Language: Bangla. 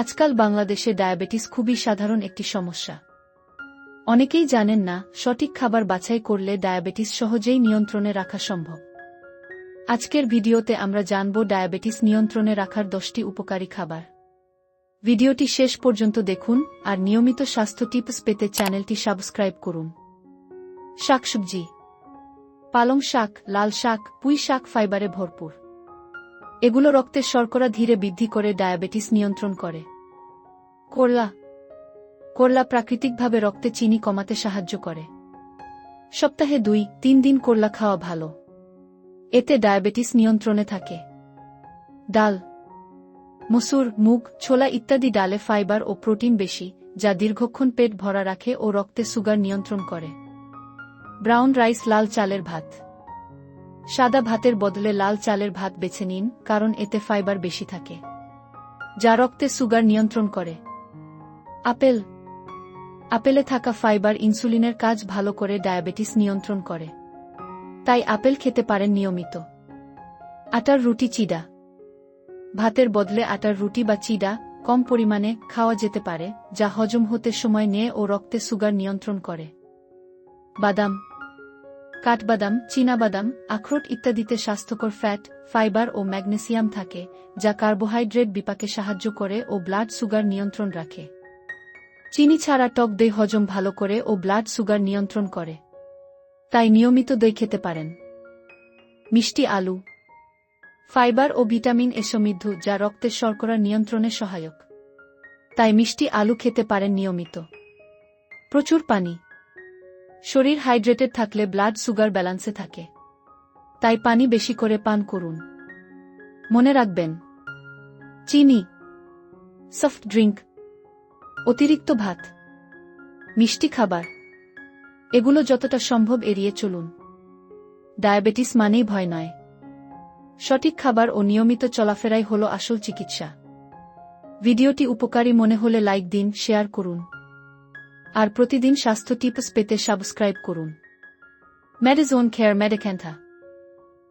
আজকাল বাংলাদেশে ডায়াবেটিস খুবই সাধারণ একটি সমস্যা। অনেকেই জানেন না, সঠিক খাবার বাছাই করলে ডায়াবেটিস সহজেই নিয়ন্ত্রণে রাখা সম্ভব। আজকের ভিডিওতে আমরা জানব ডায়াবেটিস নিয়ন্ত্রণে রাখার দশটি উপকারী খাবার। ভিডিওটি শেষ পর্যন্ত দেখুন, আর নিয়মিত স্বাস্থ্য টিপস পেতে চ্যানেলটি সাবস্ক্রাইব করুন। শাকসবজি। পালং শাক, লাল শাক, পুঁই শাক ফাইবারে ভরপুর। এগুলো রক্তের শর্করা ধীরে বৃদ্ধি করে, ডায়াবেটিস নিয়ন্ত্রণ করে। করলা। করলা প্রাকৃতিকভাবে রক্তে চিনি কমাতে সাহায্য করে। সপ্তাহে দুই, তিন দিন করলা খাওয়া ভালো। এতে ডায়াবেটিস নিয়ন্ত্রণে থাকে। ডাল। মসুর, মুগ, ছোলা ইত্যাদি ডালে ফাইবার ও প্রোটিন বেশি, যা দীর্ঘক্ষণ পেট ভরা রাখে ও রক্তে সুগার নিয়ন্ত্রণ করে। ব্রাউন রাইস, লাল চালের ভাত। সাদা ভাতের বদলে লাল চালের ভাত বেছে নিন, কারণ এতে ফাইবার বেশি থাকে। যা রক্তে সুগার নিয়ন্ত্রণ করে। আপেল। আপেলে থাকা ফাইবার ইনসুলিনের কাজ ভালো করে ডায়াবেটিস নিয়ন্ত্রণ করে। তাই আপেল খেতে পারেন নিয়মিত। আটার রুটি চিডা। ভাতের বদলে আটার রুটি বা চিডা কম পরিমাণে খাওয়া যেতে পারে, যা হজম হতে সময় নেয় ও রক্তে সুগার নিয়ন্ত্রণ করে। বাদাম। কাঠবাদাম, চীনাবাদাম, আখরোট ইত্যাদিতে স্বাস্থ্যকর ফ্যাট, ফাইবার ও ম্যাগনেসিয়াম থাকে, যা কার্বোহাইড্রেট বিপাকে সাহায্য করে ও ব্লাড সুগার নিয়ন্ত্রণ রাখে। চিনি ছাড়া টক দই হজম ভালো করে ও ব্লাড সুগার নিয়ন্ত্রণ করে। তাই নিয়মিত দই খেতে পারেন। মিষ্টি আলু। ফাইবার ও ভিটামিন এ সমৃদ্ধ, যা রক্তের শর্করা নিয়ন্ত্রণে সহায়ক। তাই মিষ্টি আলু খেতে পারেন নিয়মিত। প্রচুর পানি। শরীর হাইড্রেটেড থাকলে ব্লাড সুগার ব্যালান্সে থাকে। তাই পানি বেশি করে পান করুন। মনে রাখবেন, চিনি সফট ড্রিঙ্ক অতিরিক্ত ভাত, মিষ্টি খাবার, এগুলো যতটা সম্ভব এড়িয়ে চলুন। ডায়াবেটিস মানেই ভয় নয়। সঠিক খাবার ও নিয়মিত চলাফেরাই হল আসল চিকিৎসা। ভিডিওটি উপকারী মনে হলে লাইক দিন, শেয়ার করুন। আর প্রতিদিন স্বাস্থ্য টিপস পেতে সাবস্ক্রাইব করুন। Medizone care মেডিক্যান্থা।